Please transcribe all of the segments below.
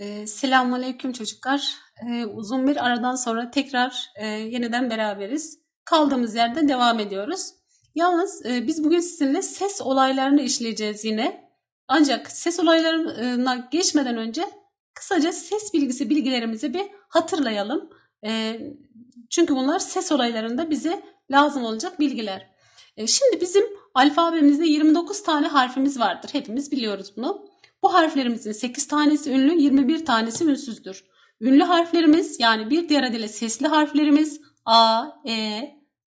Ee, Selamünaleyküm çocuklar. Ee, uzun bir aradan sonra tekrar e, yeniden beraberiz. Kaldığımız yerden devam ediyoruz. Yalnız e, biz bugün sizinle ses olaylarını işleyeceğiz yine. Ancak ses olaylarına geçmeden önce kısaca ses bilgisi bilgilerimizi bir hatırlayalım. E, çünkü bunlar ses olaylarında bize lazım olacak bilgiler. E, şimdi bizim alfabemizde 29 tane harfimiz vardır. Hepimiz biliyoruz bunu. Bu harflerimizin 8 tanesi ünlü, 21 tanesi ünsüzdür. Ünlü harflerimiz yani bir diğer adıyla sesli harflerimiz A, E,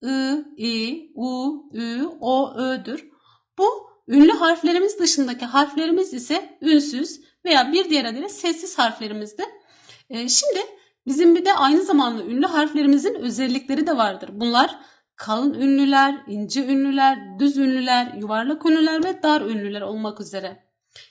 I, I, U, Ü, O, Ö'dür. Bu ünlü harflerimiz dışındaki harflerimiz ise ünsüz veya bir diğer adıyla sessiz harflerimizdir. Ee, şimdi bizim bir de aynı zamanda ünlü harflerimizin özellikleri de vardır. Bunlar kalın ünlüler, ince ünlüler, düz ünlüler, yuvarlak ünlüler ve dar ünlüler olmak üzere.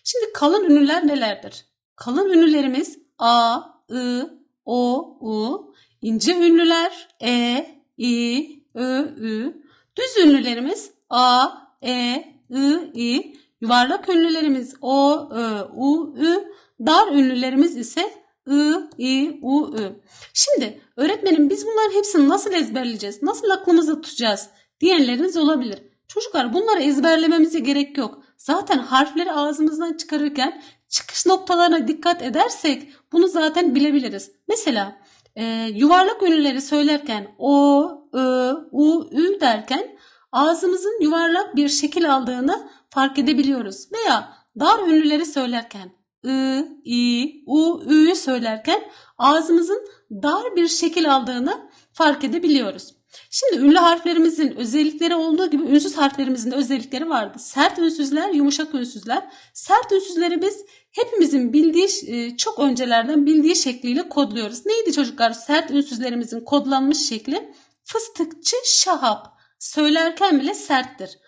Şimdi kalın ünlüler nelerdir? Kalın ünlülerimiz A, I, O, U, ince ünlüler E, I, Ö, Ü, düz ünlülerimiz A, E, I, I, yuvarlak ünlülerimiz O, Ö, U, Ü, dar ünlülerimiz ise I, I, U, Ü. Şimdi öğretmenim biz bunların hepsini nasıl ezberleyeceğiz? Nasıl aklımızda tutacağız? diyenleriniz olabilir. Çocuklar bunları ezberlememize gerek yok. Zaten harfleri ağzımızdan çıkarırken çıkış noktalarına dikkat edersek bunu zaten bilebiliriz. Mesela e, yuvarlak ünlüleri söylerken o, ö, u, ü derken ağzımızın yuvarlak bir şekil aldığını fark edebiliyoruz. Veya dar ünlüleri söylerken ı, i, u, ü'yü söylerken ağzımızın dar bir şekil aldığını fark edebiliyoruz. Şimdi ünlü harflerimizin özellikleri olduğu gibi ünsüz harflerimizin de özellikleri vardı. Sert ünsüzler, yumuşak ünsüzler. Sert ünsüzleri biz hepimizin bildiği, e, çok öncelerden bildiği şekliyle kodluyoruz. Neydi çocuklar sert ünsüzlerimizin kodlanmış şekli? Fıstıkçı şahap. Söylerken bile serttir.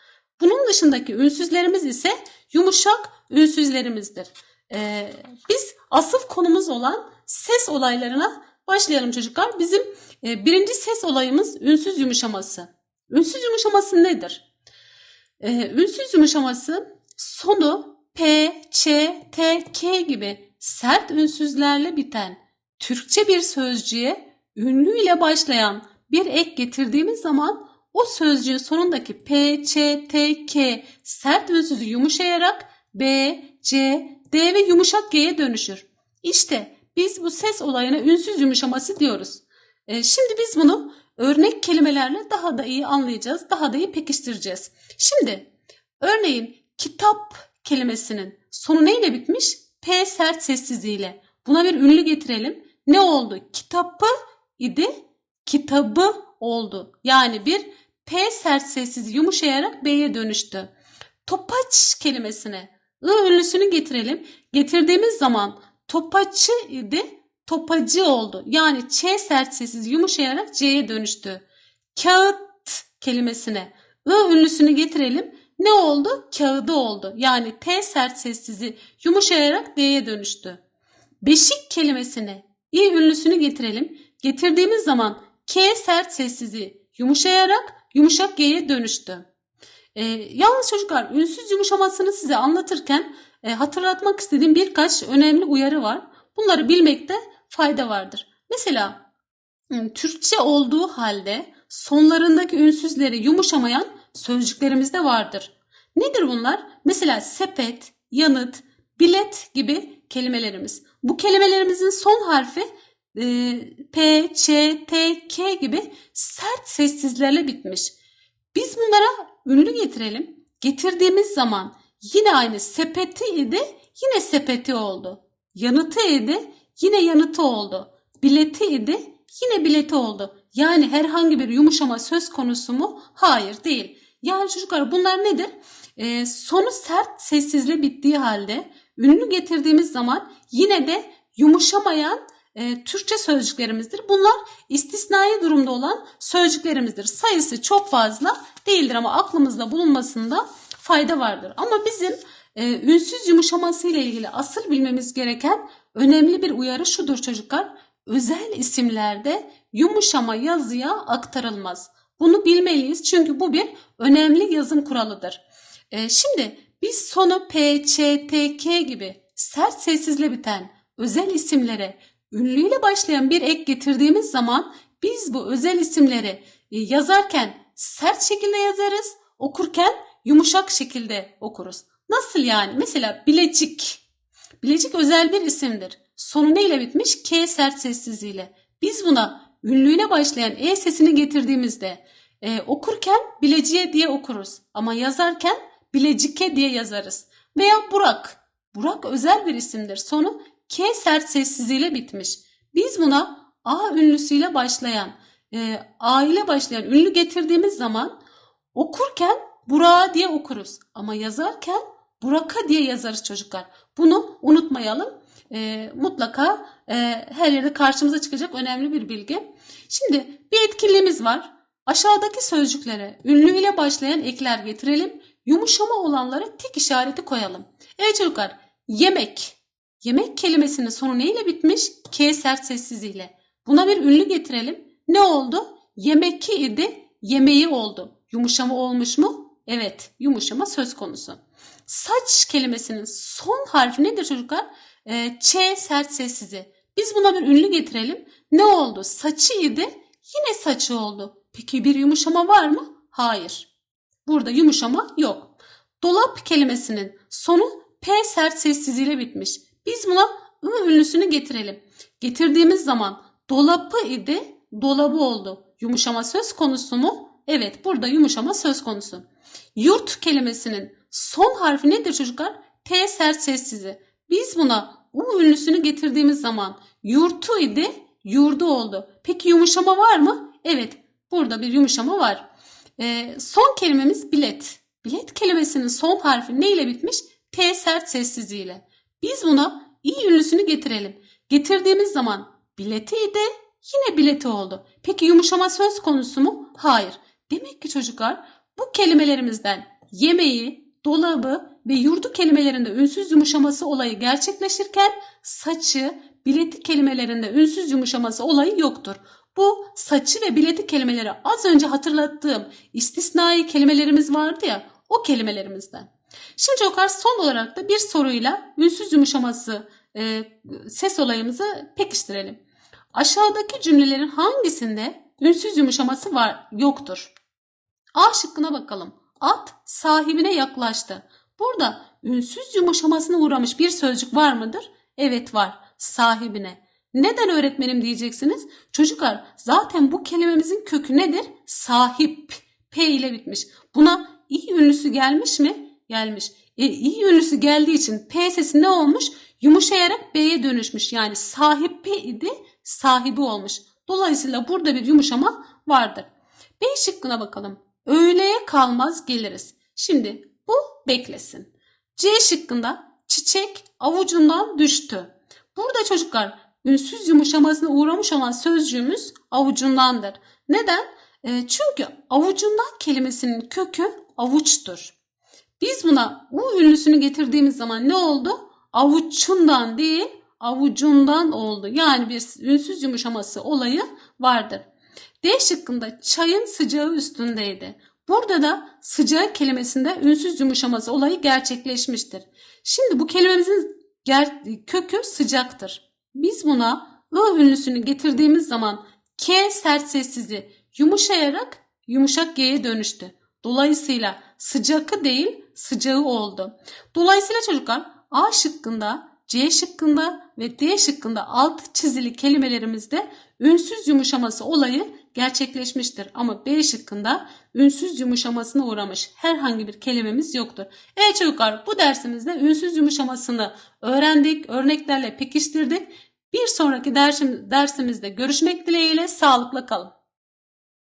Bunun dışındaki ünsüzlerimiz ise yumuşak ünsüzlerimizdir. Ee, biz asıl konumuz olan ses olaylarına başlayalım çocuklar. Bizim e, birinci ses olayımız ünsüz yumuşaması. Ünsüz yumuşaması nedir? E, ünsüz yumuşaması sonu P, Ç, T, K gibi sert ünsüzlerle biten Türkçe bir sözcüğe ünlü ile başlayan bir ek getirdiğimiz zaman o sözcüğün sonundaki P, Ç, T, K sert ünsüzü yumuşayarak B, C, D ve yumuşak G'ye dönüşür. İşte biz bu ses olayına ünsüz yumuşaması diyoruz. E, şimdi biz bunu örnek kelimelerle daha da iyi anlayacağız, daha da iyi pekiştireceğiz. Şimdi örneğin kitap kelimesinin sonu neyle bitmiş? P sert sessizliğiyle. Buna bir ünlü getirelim. Ne oldu? Kitapı idi, kitabı oldu. Yani bir P sert sessiz yumuşayarak B'ye dönüştü. Topaç kelimesine I ünlüsünü getirelim. Getirdiğimiz zaman topaçı idi, topacı oldu. Yani ç sert sessiz yumuşayarak c'ye dönüştü. Kağıt kelimesine ı ünlüsünü getirelim. Ne oldu? Kağıdı oldu. Yani t sert sessizi yumuşayarak d'ye dönüştü. Beşik kelimesine i ünlüsünü getirelim. Getirdiğimiz zaman k sert sessizi yumuşayarak yumuşak g'ye dönüştü. Ee, yalnız çocuklar ünsüz yumuşamasını size anlatırken e, hatırlatmak istediğim birkaç önemli uyarı var. Bunları bilmekte fayda vardır. Mesela Türkçe olduğu halde sonlarındaki ünsüzleri yumuşamayan sözcüklerimiz de vardır. Nedir bunlar? Mesela sepet, yanıt, bilet gibi kelimelerimiz. Bu kelimelerimizin son harfi e, P, Ç, T, K gibi sert sessizlerle bitmiş. Biz bunlara ünlü getirelim. Getirdiğimiz zaman yine aynı sepeti idi, yine sepeti oldu. Yanıtı idi, yine yanıtı oldu. Bileti idi, yine bileti oldu. Yani herhangi bir yumuşama söz konusu mu? Hayır değil. Yani çocuklar bunlar nedir? Ee, sonu sert sessizle bittiği halde ünlü getirdiğimiz zaman yine de yumuşamayan e, Türkçe sözcüklerimizdir. Bunlar istisnai durumda olan sözcüklerimizdir. Sayısı çok fazla değildir ama aklımızda bulunmasında fayda vardır. Ama bizim e, ünsüz yumuşaması ile ilgili asıl bilmemiz gereken önemli bir uyarı şudur çocuklar. Özel isimlerde yumuşama yazıya aktarılmaz. Bunu bilmeliyiz çünkü bu bir önemli yazım kuralıdır. E, şimdi biz sonu P, Ç, T, K gibi sert sessizle biten özel isimlere ünlüyle başlayan bir ek getirdiğimiz zaman biz bu özel isimleri e, yazarken sert şekilde yazarız, okurken yumuşak şekilde okuruz. Nasıl yani? Mesela bilecik. Bilecik özel bir isimdir. Sonu neyle bitmiş? K sert sessizliğiyle. Biz buna ünlüğüne başlayan E sesini getirdiğimizde e, okurken bileciye diye okuruz. Ama yazarken bilecike diye yazarız. Veya Burak. Burak özel bir isimdir. Sonu K sert sessizliğiyle bitmiş. Biz buna A ünlüsüyle başlayan, e, A ile başlayan ünlü getirdiğimiz zaman okurken Burak'a diye okuruz. Ama yazarken Burak'a diye yazarız çocuklar. Bunu unutmayalım. E, mutlaka e, her yerde karşımıza çıkacak önemli bir bilgi. Şimdi bir etkinliğimiz var. Aşağıdaki sözcüklere ünlü ile başlayan ekler getirelim. Yumuşama olanlara tik işareti koyalım. Evet çocuklar yemek. Yemek kelimesinin sonu neyle bitmiş? K sert sessizliğiyle. Buna bir ünlü getirelim. Ne oldu? Yemeki idi, yemeği oldu. Yumuşama olmuş mu? Evet, yumuşama söz konusu. Saç kelimesinin son harfi nedir çocuklar? Ee, Ç sert sessizi. Biz buna bir ünlü getirelim. Ne oldu? Saçı idi, yine saçı oldu. Peki bir yumuşama var mı? Hayır. Burada yumuşama yok. Dolap kelimesinin sonu P sert sessizliğiyle bitmiş. Biz buna ı ünlüsünü getirelim. Getirdiğimiz zaman dolapı idi, dolabı oldu. Yumuşama söz konusu mu? Evet, burada yumuşama söz konusu. Yurt kelimesinin son harfi nedir çocuklar? T sert sessizi. Biz buna U ünlüsünü getirdiğimiz zaman yurtu idi, yurdu oldu. Peki yumuşama var mı? Evet, burada bir yumuşama var. Ee, son kelimemiz bilet. Bilet kelimesinin son harfi ne ile bitmiş? T sert sessizliğiyle. Biz buna i ünlüsünü getirelim. Getirdiğimiz zaman bileti idi, yine bileti oldu. Peki yumuşama söz konusu mu? Hayır. Demek ki çocuklar bu kelimelerimizden yemeği, dolabı ve yurdu kelimelerinde ünsüz yumuşaması olayı gerçekleşirken saçı, bileti kelimelerinde ünsüz yumuşaması olayı yoktur. Bu saçı ve bileti kelimeleri az önce hatırlattığım istisnai kelimelerimiz vardı ya o kelimelerimizden. Şimdi çocuklar son olarak da bir soruyla ünsüz yumuşaması e, ses olayımızı pekiştirelim. Aşağıdaki cümlelerin hangisinde ünsüz yumuşaması var yoktur? A şıkkına bakalım. At sahibine yaklaştı. Burada ünsüz yumuşamasına uğramış bir sözcük var mıdır? Evet var. Sahibine. Neden öğretmenim diyeceksiniz? Çocuklar zaten bu kelimemizin kökü nedir? Sahip. P ile bitmiş. Buna i ünlüsü gelmiş mi? Gelmiş. E, i ünlüsü geldiği için P sesi ne olmuş? Yumuşayarak B'ye dönüşmüş. Yani sahip P idi, sahibi olmuş. Dolayısıyla burada bir yumuşama vardır. B şıkkına bakalım. Öğleye kalmaz geliriz. Şimdi bu beklesin. C şıkkında çiçek avucundan düştü. Burada çocuklar ünsüz yumuşamasına uğramış olan sözcüğümüz avucundandır. Neden? E, çünkü avucundan kelimesinin kökü avuçtur. Biz buna u ünlüsünü getirdiğimiz zaman ne oldu? Avuçundan değil avucundan oldu. Yani bir ünsüz yumuşaması olayı vardır. D şıkkında çayın sıcağı üstündeydi. Burada da sıcağı kelimesinde ünsüz yumuşaması olayı gerçekleşmiştir. Şimdi bu kelimemizin kökü sıcaktır. Biz buna ı ünlüsünü getirdiğimiz zaman k sert sessizi yumuşayarak yumuşak g'ye dönüştü. Dolayısıyla sıcakı değil sıcağı oldu. Dolayısıyla çocuklar A şıkkında, C şıkkında ve D şıkkında altı çizili kelimelerimizde ünsüz yumuşaması olayı gerçekleşmiştir. Ama B şıkkında ünsüz yumuşamasına uğramış herhangi bir kelimemiz yoktur. Evet çocuklar bu dersimizde ünsüz yumuşamasını öğrendik, örneklerle pekiştirdik. Bir sonraki dersim, dersimizde görüşmek dileğiyle sağlıkla kalın.